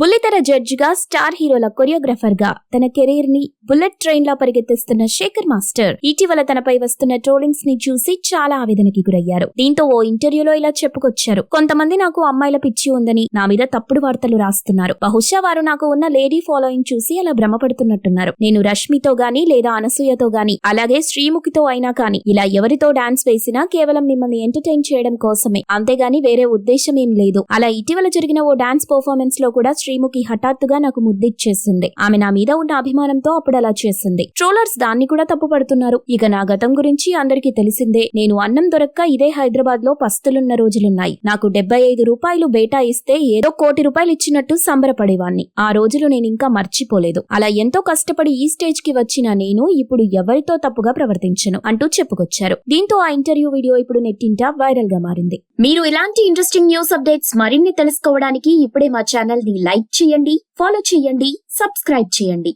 బుల్లితెర జడ్జ్గా స్టార్ హీరోల కొరియోగ్రాఫర్గా తన కెరీర్ని బుల్లెట్ ట్రైన్ లా పరిగెత్తిస్తున్న శేఖర్ మాస్టర్ ఇటీవల తనపై వస్తున్న ట్రోలింగ్స్ని చూసి చాలా ఆవేదనకి గురయ్యారు. దీంతో ఓ ఇంటర్వ్యూలో ఇలా చెప్పుకొచ్చారు. కొంతమంది నాకు అమ్మాయిల పిచ్చి ఉందని నా మీద తప్పుడు వార్తలు రాస్తున్నారు. బహుశా వారు నాకు ఉన్న లేడీ ఫాలోయింగ్ చూసి అలా భ్రమపడుతున్నట్టున్నారు. నేను రష్మితో గాని లేదా అనసూయతో గాని అలాగే శ్రీముఖితో అయినా కానీ ఇలా ఎవరితో డాన్స్ వేసినా కేవలం మిమ్మల్ని ఎంటర్టైన్ చేయడం కోసమే. అంతేగాని వేరే ఉద్దేశం ఏం లేదు. అలా ఇటీవల జరిగిన ఓ డాన్స్ పర్ఫార్మెన్స్లో కూడా శ్రీముఖి హఠాత్తుగా నాకు ముద్దిచ్చేసింది. ఆమె నా మీద ఉన్న అభిమానంతో అప్పుడు అలా చేసింది. ట్రోలర్స్ దాన్ని కూడా తప్పు పడుతున్నారు ఇక నా గతం గురించి అందరికీ తెలిసిందే. నేను అన్నం దొరక్క ఇదే హైదరాబాద్లో పస్తులున్న రోజులున్నాయి. నాకు డెబ్బై ఐదు రూపాయలు బేటా ఇస్తే ఏదో కోటి రూపాయలు ఇచ్చినట్టు సంబరపడేవాణ్ణి. ఆ రోజులు నేను ఇంకా మర్చిపోలేదు. అలా ఎంతో కష్టపడి ఈ స్టేజ్కి వచ్చిన నేను ఇప్పుడు ఎవరితో తప్పుగా ప్రవర్తించను అంటూ చెప్పుకొచ్చారు. దీంతో ఆ ఇంటర్వ్యూ వీడియో ఇప్పుడు నెట్టింట వైరల్గా మారింది. మీరు ఇలాంటి ఇంట్రెస్టింగ్ న్యూస్ అప్డేట్స్ మరిన్ని తెలుసుకోవడానికి ఇప్పుడే మా ఛానల్ని లైక్ చేయండి ఫాలో చేయండి సబ్స్క్రైబ్ చేయండి.